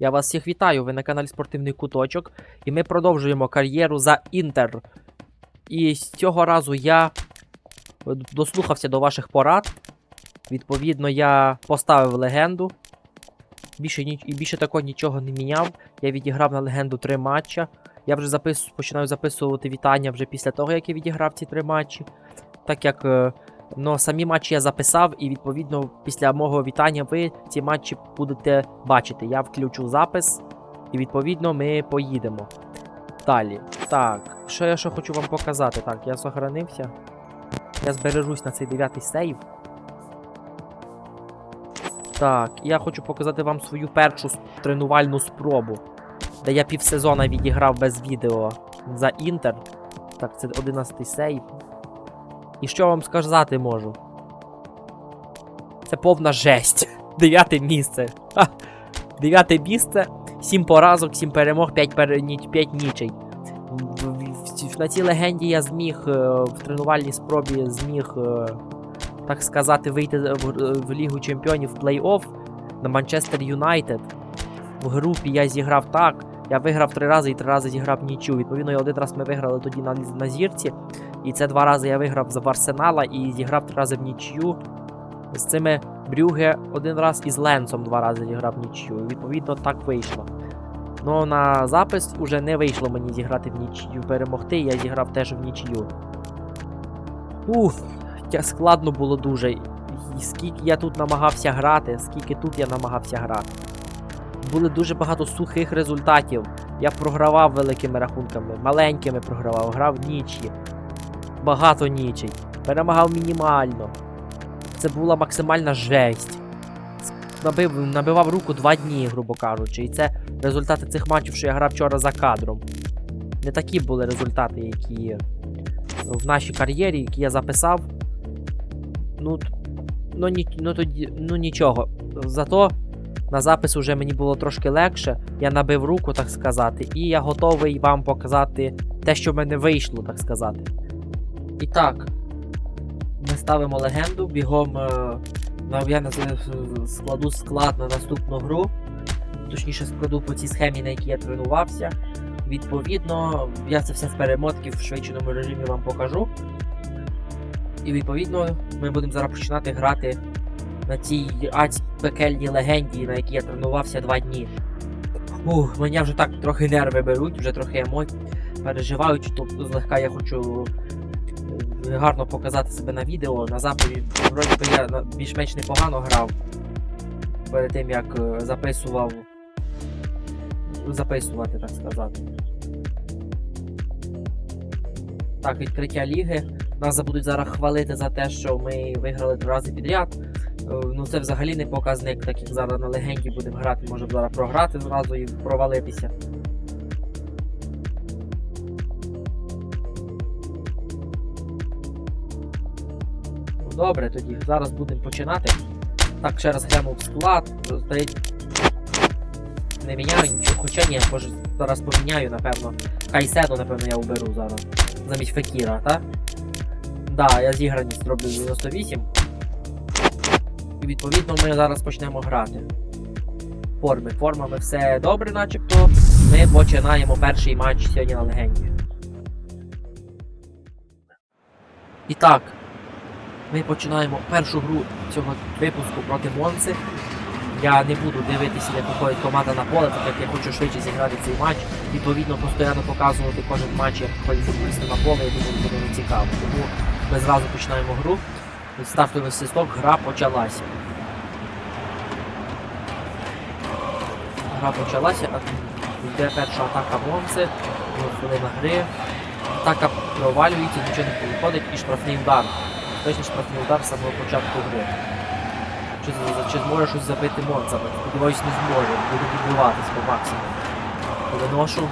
Я вас всіх вітаю, ви на каналі Спортивний Куточок, і ми продовжуємо кар'єру за Інтер. І з цього разу я дослухався до ваших порад. Відповідно, я поставив легенду. Більше, ніч... І більше такого нічого не міняв. Я відіграв на легенду три матча. Я вже запис... починаю записувати вітання вже після того, як я відіграв ці три матчі. Так як е, ну, самі матчі я записав, і відповідно після мого вітання ви ці матчі будете бачити. Я включу запис, і відповідно ми поїдемо. Далі. Так, що я ще хочу вам показати? Так, я сохранився. Я збережусь на цей дев'ятий сейв. Так, я хочу показати вам свою першу тренувальну спробу, де я півсезона відіграв без відео за Інтер. Так, це 11 сейв. І що вам сказати можу? Це повна жесть. Дев'яте місце. Дев'яте місце, 7 поразок, 7 перемог, 5, пер... 5 нічей. На цій легенді я зміг е, в тренувальній спробі зміг, е, так сказати, вийти в, Лігу Чемпіонів плей-офф на Манчестер Юнайтед. В групі я зіграв так. Я виграв три рази і три рази зіграв нічю. Відповідно, і один раз ми виграли тоді на, на зірці. І це два рази я виграв за Арсенала і зіграв три рази в нічю. З цими Брюге один раз і з Ленцом два рази зіграв в нічю. Відповідно, так вийшло. Ну на запис уже не вийшло мені зіграти в нічю перемогти, я зіграв теж в нічю. Уф, складно було дуже. І скільки я тут намагався грати, скільки тут я намагався грати. Були дуже багато сухих результатів. Я програвав великими рахунками, маленькими програвав, грав нічі. Багато нічий. Перемагав мінімально. Це була максимальна жесть. Набив, набивав руку два дні, грубо кажучи. І це результати цих матчів, що я грав вчора за кадром. Не такі були результати, які в нашій кар'єрі, які я записав. Ну, ну, ні, ну, тоді, ну нічого. Зато на запис уже мені було трошки легше. Я набив руку, так сказати, і я готовий вам показати те, що в мене вийшло, так сказати. І так, ми ставимо легенду, бігом е, я складу склад на наступну гру. Точніше, складу по цій схемі, на якій я тренувався. Відповідно, я це все з перемотки в швидшеному режимі вам покажу. І відповідно ми будемо зараз починати грати на цій адській пекельній легенді, на якій я тренувався два дні. Ух, мене вже так трохи нерви беруть, вже трохи емоцій переживають, то злегка я хочу гарно показати себе на відео. На записі вроді би я більш-менш непогано грав перед тим як е, записував. Записувати, так сказати. Так, відкриття ліги. Нас будуть зараз хвалити за те, що ми виграли три рази підряд. Е, Ну це взагалі не показник, так як зараз на легенді будемо грати, можемо зараз програти зразу і провалитися. Добре, тоді зараз будемо починати. Так, ще раз глянув склад. Здається, не міняю нічого. Хоча ні, може зараз поміняю, напевно. Кайседу, напевно, я уберу зараз. Замість Фекіра, так? Да, я зіграність зроблю 98. І відповідно ми зараз почнемо грати. Форми. Формами все добре, начебто. Ми починаємо перший матч сьогодні на легенді. І так, ми починаємо першу гру цього випуску проти Монци. Я не буду дивитися, як виходить команда на поле, так як я хочу швидше зіграти цей матч. Відповідно, постійно показувати кожен матч, як виходять футболісти на поле, я думаю, буде не цікаво. Тому ми зразу починаємо гру. Стартовий свисток, гра почалася. Гра почалася, йде перша атака Монци, хвилина гри. Атака провалюється, нічого не виходить і штрафний удар. Точно штрафний удар з самого початку гри. Чи, чи зможе щось забити Монца? Сподіваюсь, не зможе. Буде відбиватись по максимуму. Виношу.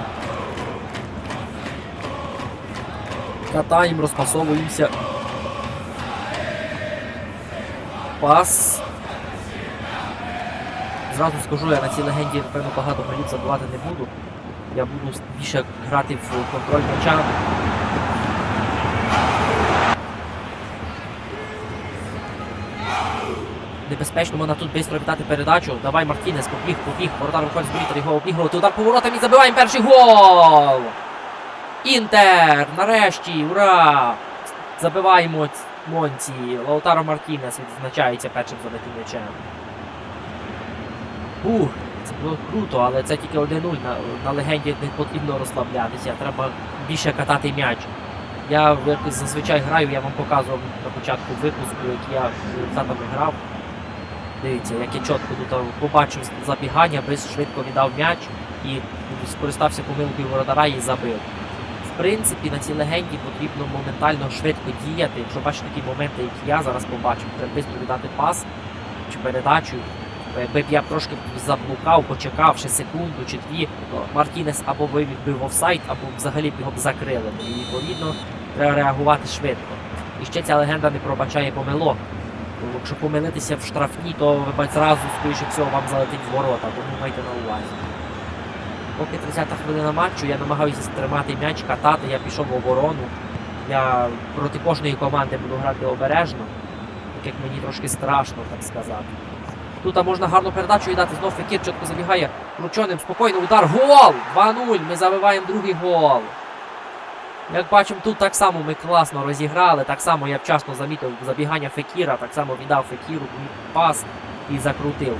Катаємо, розпасовуємося. Пас. Зразу скажу, я на цій легенді, напевно, багато голів забивати не буду. Я буду більше грати в контроль м'яча. Небезпечно можна тут швидко віддати передачу. Давай Мартінес, побіг, побіг, воротар виходить з повітря, його обігрувати, удар поворотом і забиваємо перший гол! Інтер! Нарешті! Ура! Забиваємо Монці. Лаутаро Мартінес відзначається першим забитим м'ячем. Ух, це було круто, але це тільки 1-0. На, на легенді не потрібно розслаблятися, треба більше катати м'яч. Я зазвичай граю, я вам показував на початку випуску, як я з результатами грав. Дивіться, як я чітко тут побачив забігання, без швидко віддав м'яч і скористався помилкою воротара і забив. В принципі, на цій легенді потрібно моментально швидко діяти. Якщо бачите такі моменти, як я зараз побачив, треба швидко віддати пас чи передачу. Якби б я трошки заблукав, почекав ще секунду чи дві, то Мартінес або вивів би в офсайд, або взагалі б його б закрили. І відповідно треба реагувати швидко. І ще ця легенда не пробачає помилок. Якщо помилитися в штрафні, то ви зразу, скоріше всього, вам залетить в ворота, тому майте на увазі. Поки 30-та хвилина матчу, я намагаюся стримати м'яч, катати, я пішов в оборону. Я проти кожної команди буду грати обережно, так як мені трошки страшно, так сказати. Тут можна гарну передачу віддати, знов Фекір чітко забігає крученим, спокійно, удар, гол! 2-0, ми забиваємо другий гол. Як бачимо, тут так само ми класно розіграли, так само я вчасно замітив забігання Фекіра, так само віддав Фекіру пас і закрутив.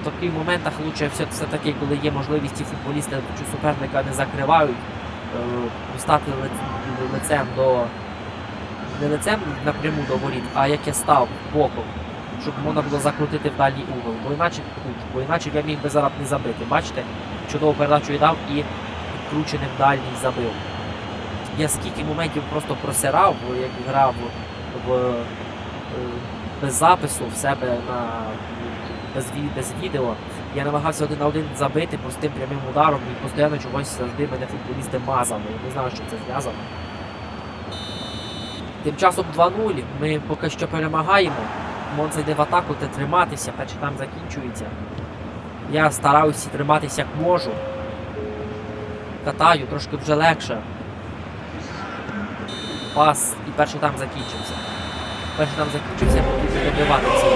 В таких моментах лучше все, все таки, коли є можливість ці футболісти чи суперника не закривають, е, стати лицем до. Не лицем напряму до воріт, а як я став боком, щоб можна було закрутити в дальній угол. Бо іначе кут, бо іначе я міг би зараз не забити. Бачите? Чудову передачу віддав і відкрученим дальній забив. Я скільки моментів просто просирав, бо як грав в, е, без запису в себе на без, без відео. Я намагався один на один забити простим прямим ударом і постійно чогось завжди мене футболісти мазали. Я не знаю, що це зв'язано. Тим часом 2-0. Ми поки що перемагаємо. Монца йде в атаку та триматися, перший там закінчується. Я стараюся триматися як можу. Катаю, трошки вже легше. Пас і перший там закінчився. Перший там закінчився, потрібно добивати ці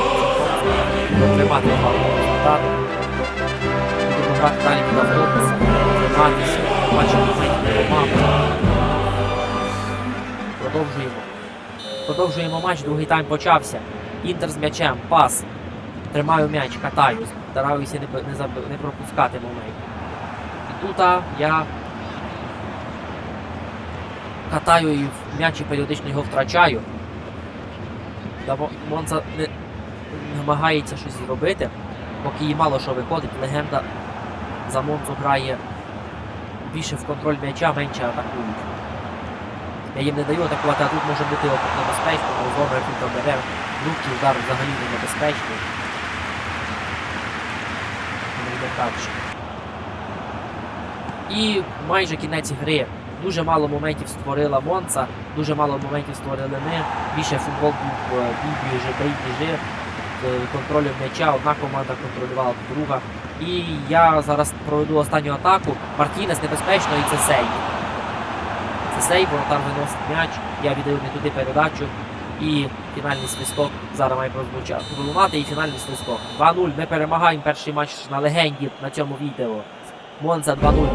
тримати результат. Будемо грати далі під автобусом, триматися, бачимо команду. Продовжуємо. Продовжуємо матч, другий тайм почався. Інтер з м'ячем, пас. Тримаю м'яч, катаю, стараюся не, не, не пропускати момент. І тут я катаю і м'яч періодично його втрачаю. Монца не намагається щось зробити, поки їй мало що виходить. Легенда за Монцу грає більше в контроль м'яча, менше атакують. Я їм не даю атакувати, а тут може бути опит небезпечно, бо зона тут бере. Руки удар взагалі не небезпечний. І майже кінець гри. Дуже мало моментів створила Монца, дуже мало моментів створили ми. Більше футбол був е, бій біжи, біжи, е, контролю м'яча, одна команда контролювала друга. І я зараз проведу останню атаку. Мартінес небезпечно і це сейв. Це сейв, воротар виносить м'яч, я віддаю не туди передачу. І фінальний свисток зараз має пролунати і фінальний свисток. 2-0. Ми перемагаємо перший матч на легенді на цьому відео. Монза 2-0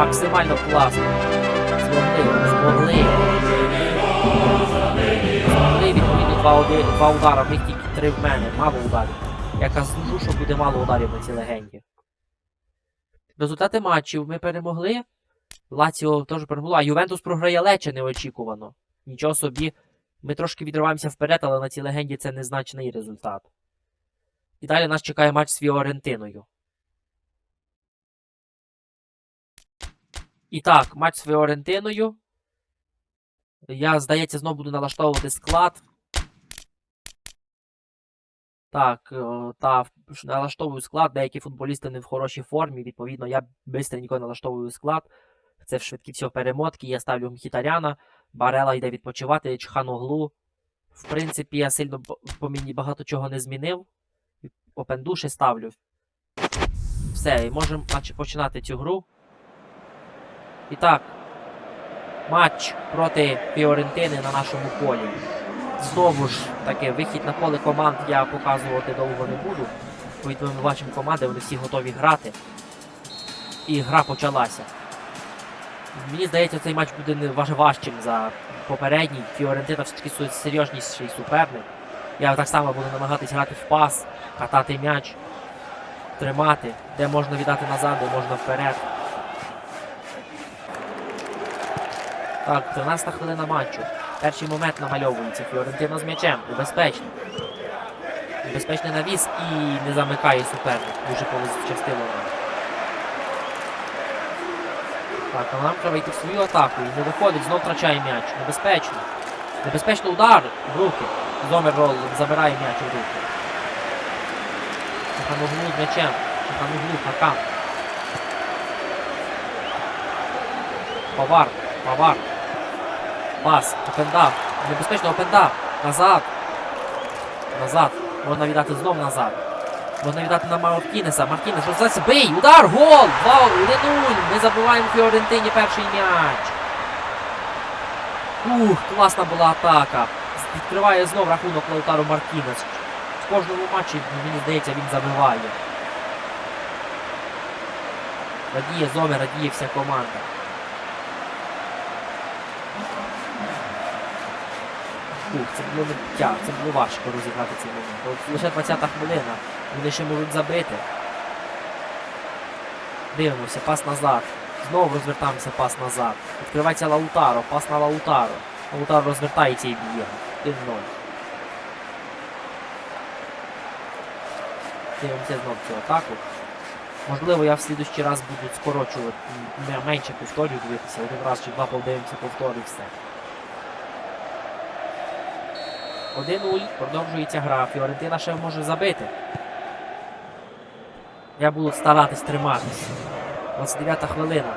максимально класно. Змогли, змогли. Змогли відповідно два, два удари, в них тільки три в мене, мало ударів. Я кажу, що буде мало ударів на цій легенді. Результати матчів ми перемогли. Лаціо теж перемогло, а Ювентус програє Лече неочікувано. Нічого собі. Ми трошки відриваємося вперед, але на цій легенді це незначний результат. І далі нас чекає матч з Фіорентиною. І так, матч з Фіорентиною. Я, здається, знову буду налаштовувати склад. Так, е, та налаштовую склад. Деякі футболісти не в хорошій формі. Відповідно, я бистренько налаштовую склад. Це швидкі всього перемотки. Я ставлю Мхітаряна, Барела йде відпочивати, Чханоглу. В принципі, я сильно по мені багато чого не змінив. Опендуші ставлю. Все, і можемо починати цю гру. І так. матч проти Фіорентини на нашому полі. Знову ж таки, вихід на поле команд я показувати довго не буду. Відповідно, ми бачимо команди, вони всі готові грати. І гра почалася. Мені здається, цей матч буде важчим за попередній. Фіорентина все-таки су- серйозніший суперник. Я так само буду намагатись грати в пас, катати м'яч, тримати, де можна віддати назад, де можна вперед. Так, 13 хвилина матчу. Перший момент намальовується. Фіорентина з м'ячем. Небезпечно. Небезпечний навіс і не замикає суперник. Дуже нам. Так, а нам треба йти в свою атаку. І не виходить, знов втрачає м'яч. Небезпечно. Небезпечно удар в руки. Зомер рол забирає м'яч у руки. Шахануглу з м'ячем. Шахануглу, Хакан. Павар. Павар. Пас. Опендав. Небезпечно опендав. Назад. Назад. Можна віддати знов назад. Можна віддати на Мартінеса. Мартінес, що це? Бий! Удар! Гол! 2-1-0! Ми забиваємо Фіорентині перший м'яч. Ух, класна була атака. Відкриває знов рахунок Лаутару Мартінес. В кожному матчі, мені здається, він забиває. Радіє Зомер, радіє вся команда. Ух, це було не тя, це було важко розіграти цей момент. От лише 20-та хвилина. Вони ще можуть забити. Дивимося, пас назад. Знову розвертаємося, пас назад. Відкривається Лаутаро, пас на Лаутаро. Лаутаро розвертається і б'є. 1-0. Дивимося знов цю атаку. Можливо, я в слідущий раз буду скорочувати, менше повторів дивитися, один раз чи два подивимося повтори все. 1-0, продовжується гра. Фіорентина ще може забити. Я буду старатись триматись. 29 хвилина.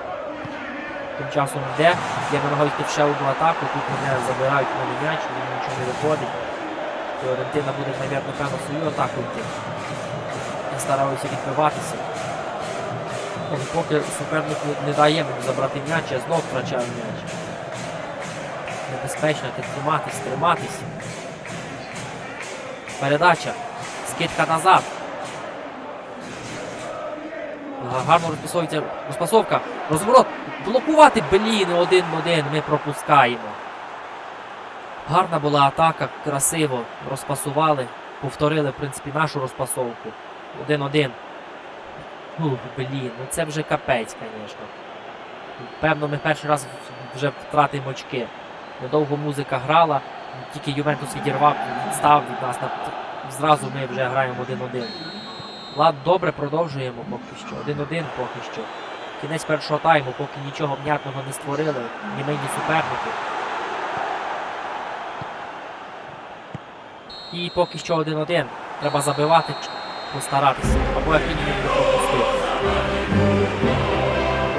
Тим часом йде. Я намагаюся ще одну атаку, тут мене забирають мене м'яч, мені нічого не виходить. Фіорентина буде, мабуть, певно, свою атаку йти. Я стараюся відбиватися. Поки суперник не дає мені забрати м'яч, я знов втрачаю м'яч. Небезпечно триматись, триматись. Передача. Скидка назад. Гарно розпасовується. Розпасовка. Розворот. Блокувати, блін, один в один ми пропускаємо. Гарна була атака, красиво розпасували. Повторили, в принципі, нашу розпасовку. Один-один. Ух, блін, ну це вже капець, звісно. Певно, ми перший раз вже втратимо очки. Недовго музика грала, тільки Ювентус відірвав, відстав від нас. На... Зразу ми вже граємо один-один. Лад, добре, продовжуємо поки що. Один-один поки що. Кінець першого тайму, поки нічого внятного не створили, ні суперники. І поки що один-один. Треба забивати, постаратися. Або як мінімум не пропустити.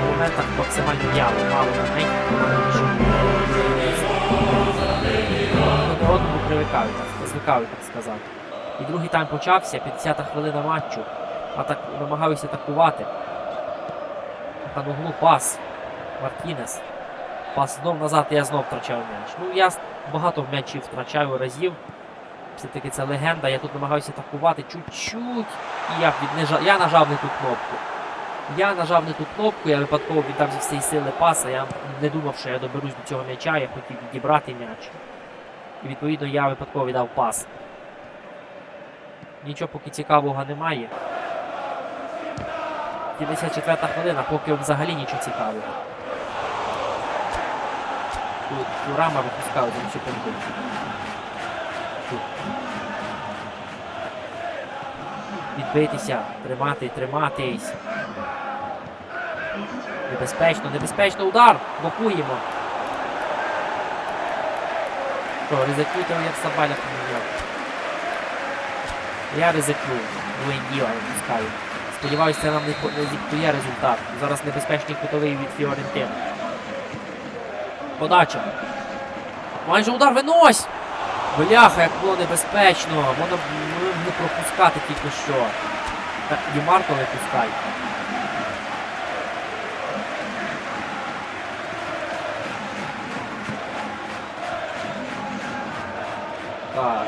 В моментах максимально в'яло, мало моментів. До одному привикають, звикають, так сказати. І другий тайм почався, 50-та хвилина матчу. Атак... Намагаюся атакувати. Кануглу пас. Мартінес. Пас знов назад, і я знов втрачаю м'яч. Ну, я багато м'ячів втрачаю разів. Все-таки це легенда. Я тут намагаюся атакувати чуть-чуть. І я, від... я нажав не ту кнопку. Я нажав не ту кнопку, я випадково віддав зі всієї сили паса. Я не думав, що я доберусь до цього м'яча, я хотів відібрати м'яч. І відповідно я випадково віддав пас. Нічого поки цікавого немає. 54 хвилина, поки взагалі нічого цікавого. Тут Турама випускають за секунду. Відбитися, тримати, триматись. Небезпечно, небезпечно, удар! Блокуємо. Що, ризикуйте, як Сабаля поміняв. Я ризикну. Дуенділа випускаю. Сподіваюся, це нам не, зіптує результат. Зараз небезпечний кутовий від Фіорентини. Подача. Майже удар винось! Бляха, як було небезпечно. Можна ну, не пропускати тільки що. Так, Дімарко не пускай. Так.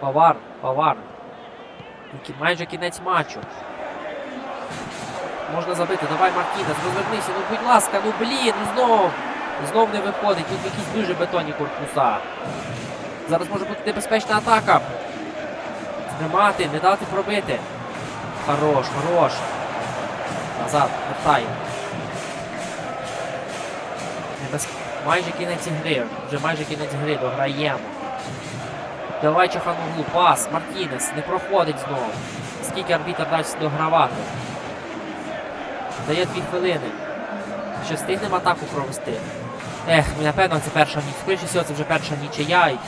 Павар, павар. Майже кінець матчу. Можна забити. Давай Маркінес, розвернися. Ну, будь ласка, ну блін, ну, знов. Знов не виходить. Тут якісь дуже бетонні корпуса. Зараз може бути небезпечна атака. Тримати, не дати пробити. Хорош, хорош. Назад, вертай. Небезпечно. Майже кінець гри. Вже майже кінець гри, дограємо. Давай Чахануглу, пас, Мартінес, не проходить знову. Скільки арбітр дасть догравати? Дає дві хвилини. Ще встигнемо атаку провести. Ех, ну, напевно, це перша ніч. Скоріше всього, це вже перша нічия.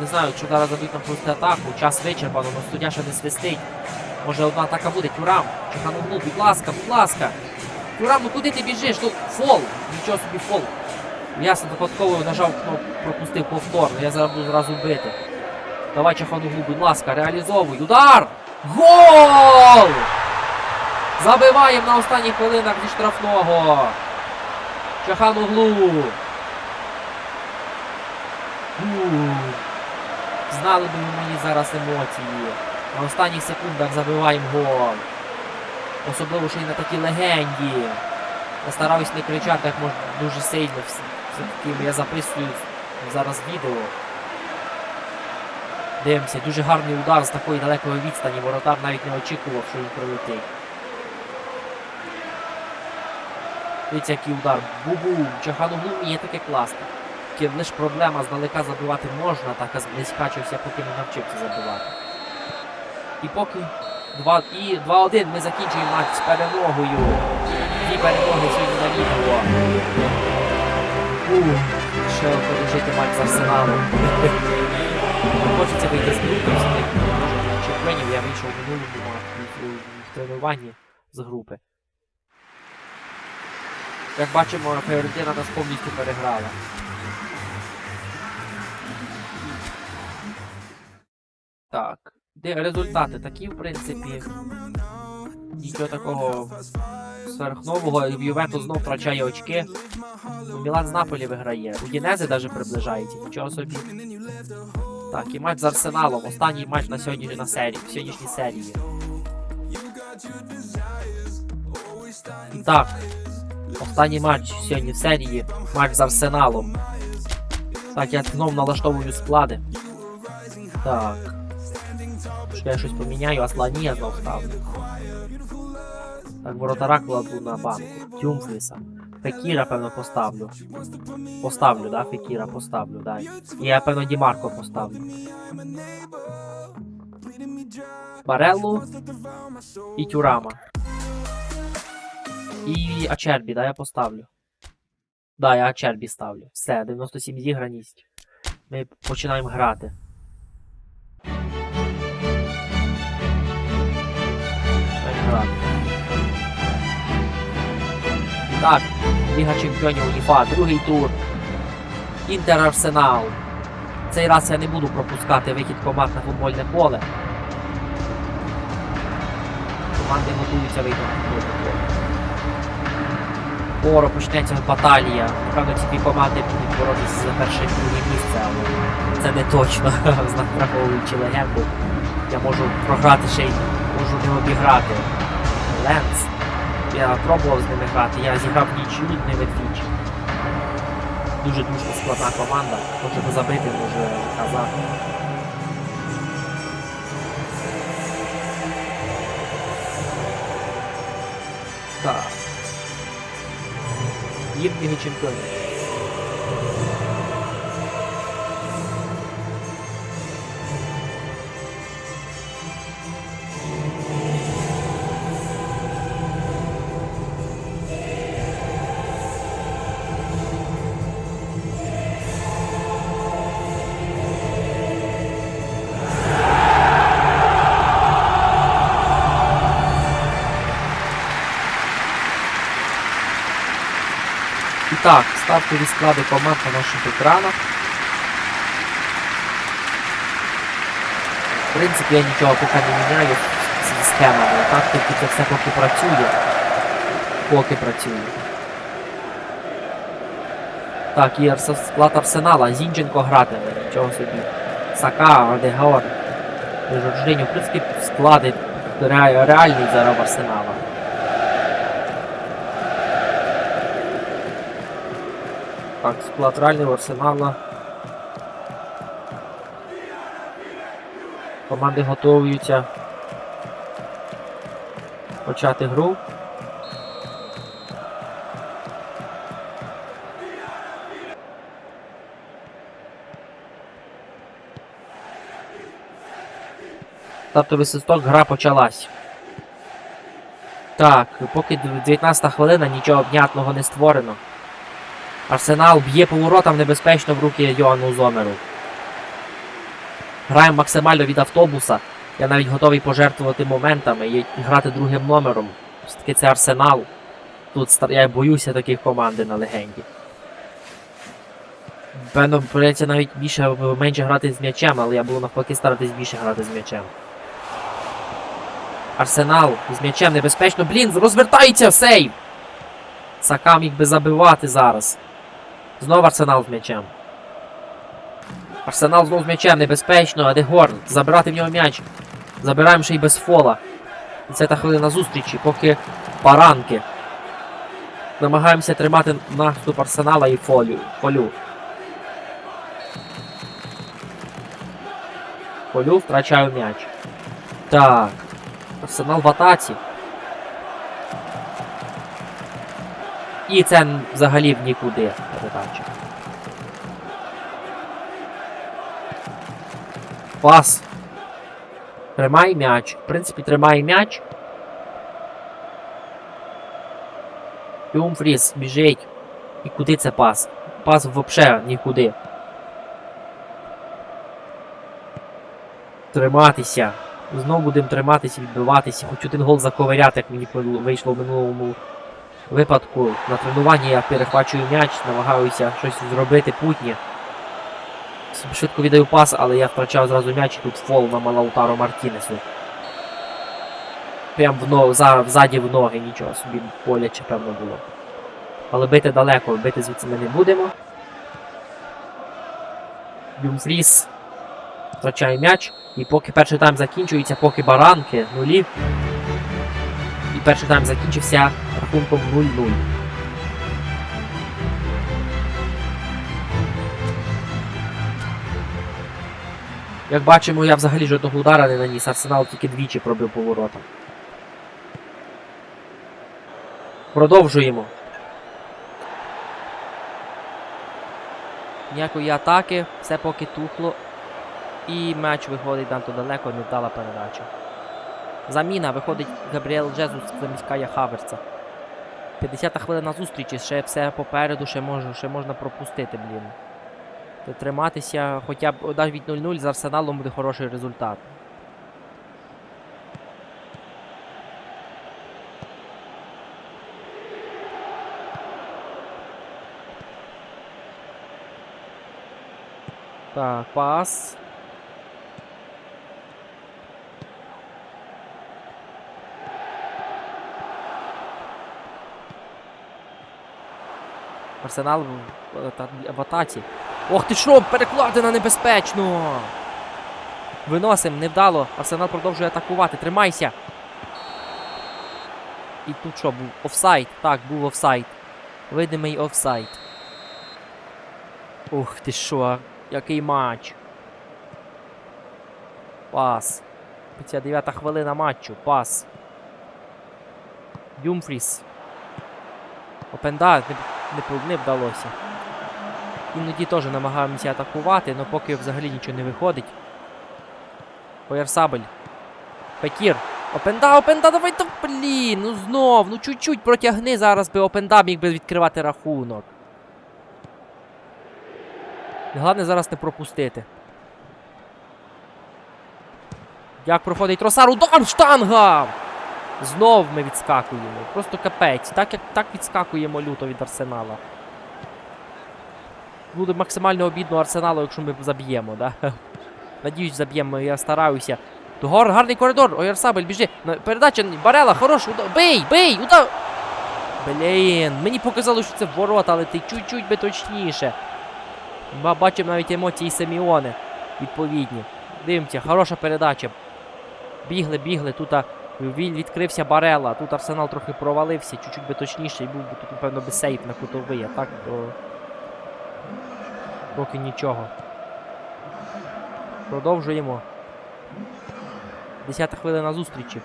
Не знаю, чи зараз дадуть нам провести атаку. Час вичерпано, але суддя ще не свистить. Може одна атака буде. Тюрам. Чахануглу, будь ласка, будь ласка. Ну куди ти біжиш? Ну, фол! Нічого собі фол. Ясно, випадково нажав кнопку, пропустив повторно. Я зараз буду зразу бити. Давай Чахануглу, будь ласка, реалізовуй. Удар! Гол! Забиваємо на останніх хвилинах зі штрафного. Чахануглу. Ух. Знали би мені зараз емоції. На останніх секундах забиваємо гол. Особливо ще й на такій легенді. Я стараюсь не кричати як можна дуже сильно. Все- Все-таки я записую зараз відео. Дивимося, дуже гарний удар з такої далекої відстані. Воротар навіть не очікував, що він прилетить. Дивіться, який удар. Бу-бу, Чахануглу вміє таке класти. Тільки лише проблема здалека забивати можна, так а зблизька чогось я поки не навчився забивати. І поки 2, і 2-1 ми закінчуємо матч з перемогою. Дві перемоги сьогодні на відео. Ще пережити матч з Арсеналом. Хочеться вийти з групи, все-таки чемпіонів я вийшов в минулому в тренуванні з групи. Як бачимо, Фіорентина нас повністю переграла. Так. Результати такі, в принципі. Нічого такого сверхнового. Ювентус знов втрачає очки. Мілан з Наполі виграє. У Дінези навіть приближається. Нічого собі. Так, і матч з Арсеналом. Останній матч на сьогодні на серії, в сьогоднішній серії. І так. Останній матч сьогодні в серії. Матч з Арсеналом. Так, я знов налаштовую склади. Так. Що я щось поміняю, Аслані я знов ставлю. Так, воротара кладу на банку. Тюмфріса. Фекіра, певно, поставлю. Поставлю, да? Фекіра поставлю, да. І я, певно, Дімарко поставлю. Бареллу і Тюрама. І Ачербі, да, я поставлю. Да, я Ачербі ставлю. Все, 97 зіграність. Ми починаємо грати. Так, Ліга Чемпіонів УЄФА, другий тур. Інтер Арсенал. Цей раз я не буду пропускати вихід команд на футбольне поле. Команди готуються вийти на футбольне поле. Скоро почнеться баталія. Напевно, ці дві команди будуть боротися за перше і друге місце, але це не точно. Враховуючи легенду. Я можу програти ще й можу не обіграти. Ленс. Я пробував з ними грати, я зіграв нічию з ними двічі. Дуже дуже складна команда. Може не забити, може казати. Так. Їм Ліги Чемпіонів. Так, стартові склади команд на наших екранах. В принципі, я нічого поки не міняю зі схемами. Так, тільки це все поки працює. Поки працює. Так, і склад Арсенала. Зінченко гратиме, нічого собі. Сака, Одегор, Жоржиню, в принципі, склади ре- реальні зараз Арсенала. Так, склад реальний Арсенала. Команди готуються почати гру. Стартовий свисток, гра почалась. Так, поки 19 хвилина, нічого внятного не створено. Арсенал б'є поворотом небезпечно в руки Йоанну Зомеру. Граємо максимально від автобуса. Я навіть готовий пожертвувати моментами і грати другим номером. Все-таки це Арсенал. Тут я боюся таких команди на легенді. Певно, прийдеться навіть більше менше грати з м'ячем, але я буду навпаки старатись більше грати з м'ячем. Арсенал з м'ячем небезпечно. Блін, розвертається сейв! Сака міг би забивати зараз. Знову Арсенал з м'ячем. Арсенал знову з м'ячем небезпечно, а де Горн? Забирати в нього м'яч. Забираємо ще й без фола. Це та хвилина зустрічі, поки паранки. Намагаємося тримати наступ Арсенала і фолю. фолю. Фолю втрачаю м'яч. Так. Арсенал в атаці. І це взагалі в нікуди передача. Пас. Тримай м'яч. В принципі, тримай м'яч. Юмфріс біжить. І куди це пас? Пас взагалі нікуди. Триматися. Знову будемо триматися, відбиватися. Хоч один гол заковиряти, як мені вийшло в минулому випадку. На тренуванні я перехвачую м'яч, намагаюся щось зробити путнє. Швидко віддаю пас, але я втрачав зразу м'яч і тут фол на Малаутаро Мартінесу. Прям в но... за... ззаді в ноги, нічого собі боляче, певно, було. Але бити далеко, бити звідси ми не будемо. Юмфріс втрачає м'яч. І поки перший тайм закінчується, поки баранки нулі. І перший тайм закінчився рахунком 0-0. Як бачимо, я взагалі жодного удара не наніс, Арсенал тільки двічі пробив поворотом. Продовжуємо. Ніякої атаки, все поки тухло. І м'яч виходить надто далеко, невдала передача. Заміна виходить Габріел Джезус замість Кая Хаверца. 50-та хвилина зустрічі, ще все попереду, ще, можна, ще можна пропустити, блін. Триматися хоча б навіть 0-0 з Арсеналом буде хороший результат. Так, пас. Арсенал в, в, та- в атаці. Ох ти що, перекладина небезпечно! Виносим, невдало. Арсенал продовжує атакувати. Тримайся. І тут що, був офсайд? Так, був офсайд. Видимий офсайд. Ух ти що, який матч. Пас. 59 хвилина матчу. Пас. Дюмфріс. Опенда не, не, вдалося. Іноді теж намагаємося атакувати, але поки взагалі нічого не виходить. Поярсабель. Пекір. Опенда, Опенда, давай там, блін, ну знов, ну чуть-чуть протягни зараз би Опенда міг би відкривати рахунок. Головне зараз не пропустити. Як проходить Росар, удар штанга! Знов ми відскакуємо. Просто капець. Так як так відскакуємо люто від Арсенала. Буде максимально обідно Арсеналу, якщо ми заб'ємо, да? Надіюсь, заб'ємо, я стараюся. Гор, гарний коридор, ой, Арсабель, біжи. Передача, Барела, хорош, удар. Бий, бий, удар. Блін, мені показало, що це ворота, але ти чуть-чуть би точніше. Ба- Бачив навіть емоції Семіони. відповідні. Дивимося, хороша передача. Бігли, бігли. Тут він відкрився Барела. Тут Арсенал трохи провалився, чуть-чуть би точніше, і був би тут, напевно, би сейф на кутовий, а так то. Поки нічого. Продовжуємо. Десята хвилина зустрічі.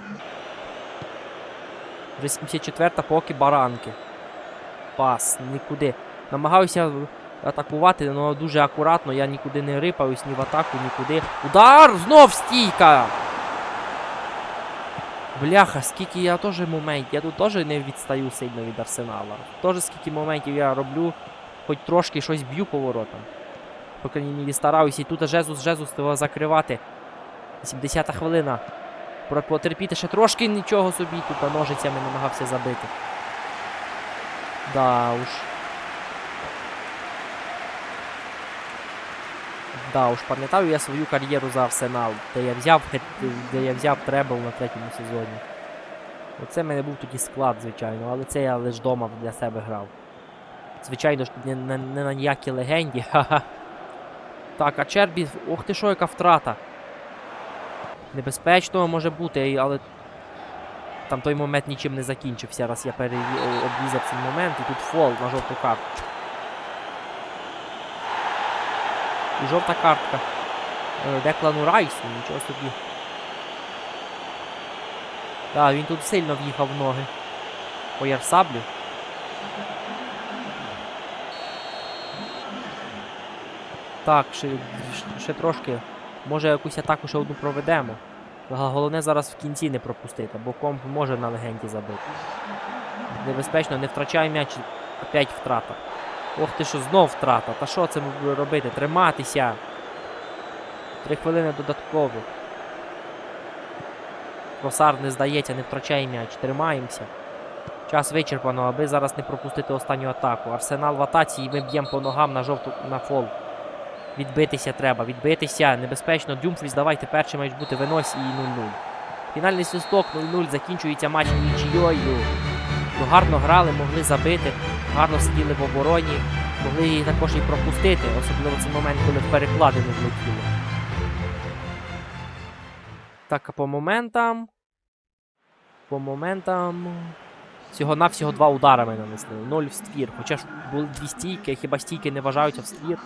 Вже 74-та поки баранки. Пас, нікуди. Намагаюся атакувати, але дуже акуратно. Я нікуди не рипаюсь, ні в атаку, нікуди. Удар! Знов стійка! Бляха, скільки я теж моментів. Я тут теж не відстаю сильно від арсенала. Теж скільки моментів я роблю, хоч трошки щось б'ю поворотом. По крайній мірі стараюся. І тут Жезус, Жезус треба закривати. 70-та хвилина. Потерпіти ще трошки нічого собі. Тут ножицями намагався забити. Да уж. Да уж, пам'ятаю я свою кар'єру за Арсенал, де я взяв де я взяв требл на третьому сезоні. Оце в мене був тоді склад, звичайно, але це я лише вдома для себе грав. Звичайно ж, не, не, не на ніякій легенді. Ха-ха. Так, а Чербі. Ох ти що, яка втрата. Небезпечно може бути, але там той момент нічим не закінчився, раз я переві... обрізав цей момент, і тут фол на жовту картку. І жовта картка. Е, Деклану Райсу, нічого собі. Так, він тут сильно в'їхав в ноги. По Ярсаблю. Так, ще, ще трошки. Може якусь атаку ще одну проведемо. Головне зараз в кінці не пропустити, бо комп може на легенді забити. Небезпечно, не втрачай м'яч. Опять втрата. Ох ти що, знов втрата. Та що це ми робити? Триматися. Три хвилини додатково. Росар не здається, не втрачає м'яч. Тримаємося. Час вичерпано, аби зараз не пропустити останню атаку. Арсенал в атаці і ми б'ємо по ногам на жовту на фол. Відбитися треба, відбитися. Небезпечно. Дюмфріс, давайте перший мають бути винось і 0-0. Фінальний свисток 0-0. Закінчується матч нічийою. Ну, гарно грали, могли забити, гарно сиділи в обороні, могли її також і пропустити, особливо цей момент, коли в перекладину влетіло. Так, а по моментам. По моментам. Всього-навсього два удари ми нанесли. Ноль в ствір. Хоча ж були дві стійки, хіба стійки не вважаються в ствір.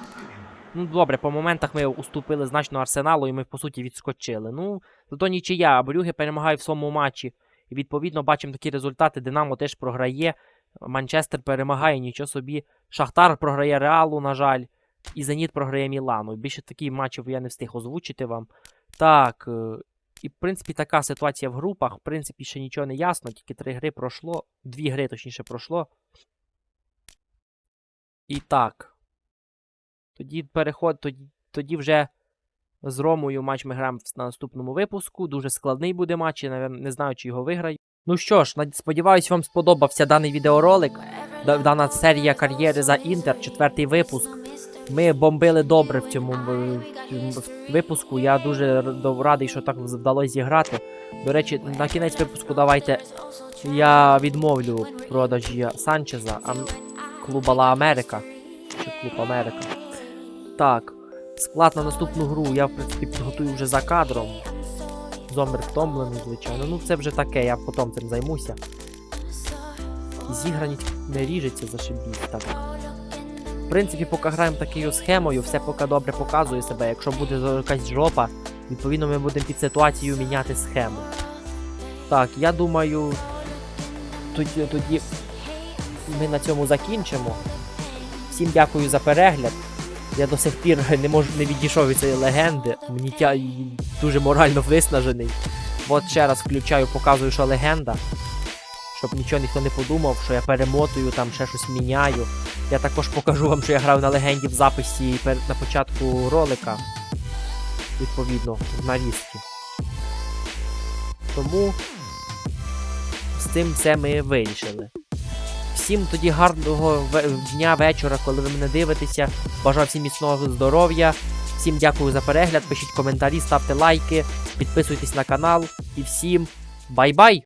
Ну, добре, по моментах ми уступили значно арсеналу і ми, по суті, відскочили. Ну, зато нічия, а Брюге перемагає в своєму матчі. І відповідно бачимо такі результати. Динамо теж програє. Манчестер перемагає, нічого собі. Шахтар програє Реалу, на жаль. І Зеніт програє Мілану. Більше таких матчів я не встиг озвучити вам. Так. е, І, в принципі, така ситуація в групах. В принципі, ще нічого не ясно, тільки три гри пройшло. Дві гри, точніше, пройшло. І так. Тоді переход, тоді, тоді вже з Ромою матч ми граємо на наступному випуску. Дуже складний буде матч, я не знаю, чи його виграю. Ну що ж, сподіваюсь, вам сподобався даний відеоролик. Дана серія кар'єри за Інтер, четвертий випуск. Ми бомбили добре в цьому випуску. Я дуже радий, що так вдалося зіграти. До речі, на кінець випуску давайте я відмовлю продажі Санчеза, клуба Ла Америка. Чи клуб Америка. Так. Склад на наступну гру я, в принципі, підготую вже за кадром. Зомер втомлений, звичайно. Ну це вже таке, я потім цим займуся. Зіграність не ріжеться зашибіть. Так. В принципі, поки граємо такою схемою, все поки добре показує себе. Якщо буде якась жопа, відповідно ми будемо під ситуацією міняти схему. Так, я думаю, тоді, тоді ми на цьому закінчимо. Всім дякую за перегляд. Я до сих пір не можу не відійшов від цієї легенди. Мені тя... дуже морально виснажений. От ще раз включаю, показую, що легенда. Щоб нічого ніхто не подумав, що я перемотую, там ще щось міняю. Я також покажу вам, що я грав на легенді в записі на початку ролика. Відповідно, в нарізці. Тому з цим все ми вирішили. Всім тоді гарного дня, вечора, коли ви мене дивитеся. Бажаю всім міцного здоров'я. Всім дякую за перегляд. Пишіть коментарі, ставте лайки, підписуйтесь на канал. І всім бай-бай!